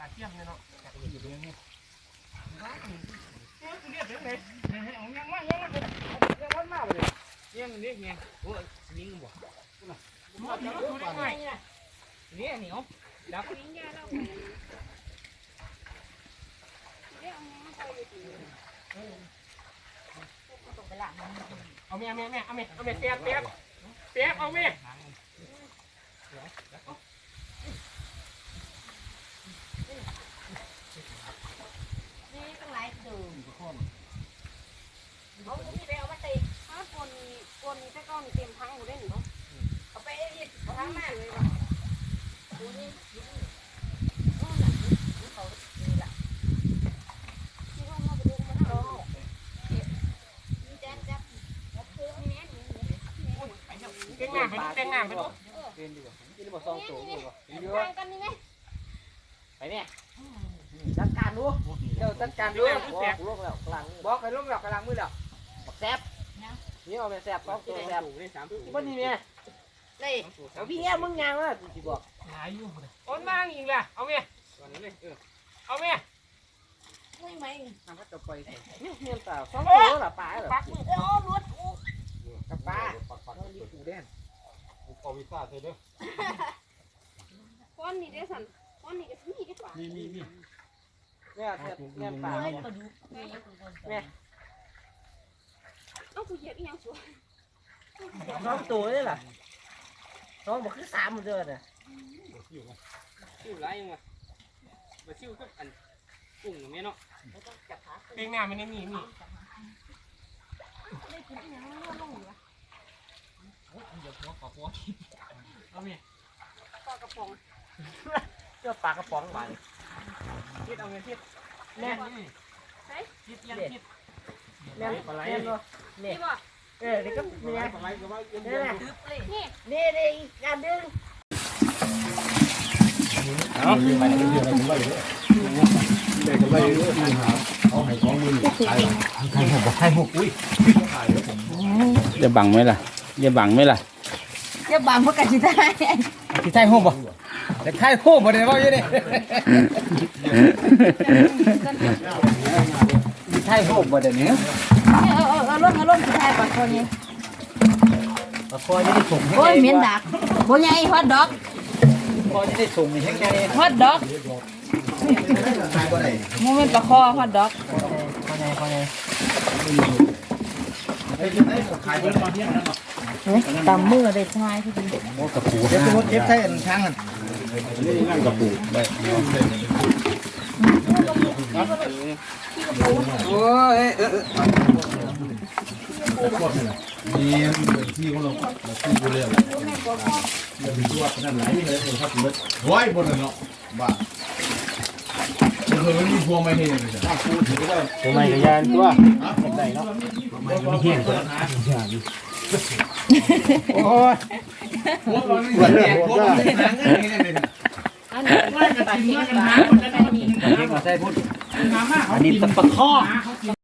ขาเทียมเนี่ยเนาะอยู่ตรงนี้เรียกเดี๋ยวไหนเอายังมายังมายังวันมาเลยยังนี่ไงโอ้ยยิงบ่มาเดี๋ยวดูไงนี่เหนียวดับเอาแม่แม่แม่เอาแม่เอาแม่เปียกเปียกเปียกเอาแม่ นี่ตั้งหลาย เอาพี่ไปเอามาตีถ้าคนคนถ้าก้อนเต็มทั้งหมดได้หนิเนาะเอาไปอีกเอาทั้งแม่เลยว่ะดูนี่นู่นน่ะนี่เขานี่ล่ะที่ห้องเราไปดูมันเอานี่แจ๊บแจ๊บเอาเพิ่มแม่นี่เต็งงามไปเต็งงามไปดูเป็นดีกว่ากินบ่สองตัวดีกว่านี่นี่กันนี่ไงไปเนี่ย จัดการดูเดี๋ยวจัดการดูบอกลูกแล้วกลางบอกให้ลูกแล้วกลางมือแล้วบักแซบนี่เอาไปแซบสองตัวแซบบ่นี่แม่นี่เอาพี่แง่มึงยังล่ะสิบอกหลายอยู่เลยโอนมาอีกละเอาแม่เอาแม่ไม่ไหมทำก็จะไปนี่เงี้ยตาสองตัวละปลาเหรอปักมือเออรวดอู้กับปลามีปูแดนเอาวิซ่าเธอเด้อก้อนนี่ได้สันก้อนนี่ก็นี่ก็ว่ามีมีมี เนี่ยเงี้ยปลาเฮ้ยปลาดุกแม่แม่เอากูเหยียบอีหยังสวยสองตัวนี่ล่ะสองบอกคือสามมันเด้อเนี่ยอยู่ไงชิวไรยังไงมาชิวก็อันกุ้งอย่างนี้เนาะจับขาเต็งงามมันนี่นี่นี่ได้กินอีหยังมันลงอยู่วะเดี๋ยวหัวขอหัวเอาแม่ปลากระป๋องเจ้าปลากระป๋องมา ทิศเอาแม่ทิศแม่ทิศยังทิศแม่แม่เนาะนี่นี่บ่เออนี่ก็นี่ไงอะไรก็ว่านี่แหละนี่นี่นี่งานดึงเอาไปเรื่อยๆอะไรก็ว่าอยู่เด็กก็ว่าอยู่เอาให้ของมือขายขายผมบอกให้หกอุ้ยขายแล้วผมจะบังไหมล่ะจะบังไหมล่ะอย่าบังพวกกันสิได้ที่ไทยโฮมบ่ แต่ไทยโฮมบ่ได้ว่าอยู่นี่ที่ไทยโฮมบ่ได้เนี่ยเออเออเอาลงเอาลงสิได้ปลาคนนี้ปลาคอจะได้ส่งให้โอ้ยเหม็นดักบ่ใหญ่ฮอตดอกคอจะได้ส่งให้ไงฮอตดอกบ่ได้มันเป็นปลาคอฮอตดอกคอไงคอไงตำมือได้ทายที่ดีโอ้กระปูเดี๋ยวสมมุติเก็บใส่อันช้างอัน นี่นั่งกับปูได้โอ้ยเออมีที่เขาลงที่กูเรียกจะมีตัวนั่นไหลเลยครับรถร้อยบนเนาะบ้าเคยมีพวงไม่เห็นเลยจ้ะปูถือได้ผมไม่กระยานตัวได้เนาะมีเหี้ยงตัวโอ้ยพวกเราไม่เห็นพวกเราไม่เห็นหางเงินเลย อันนี้ตะปะข้อ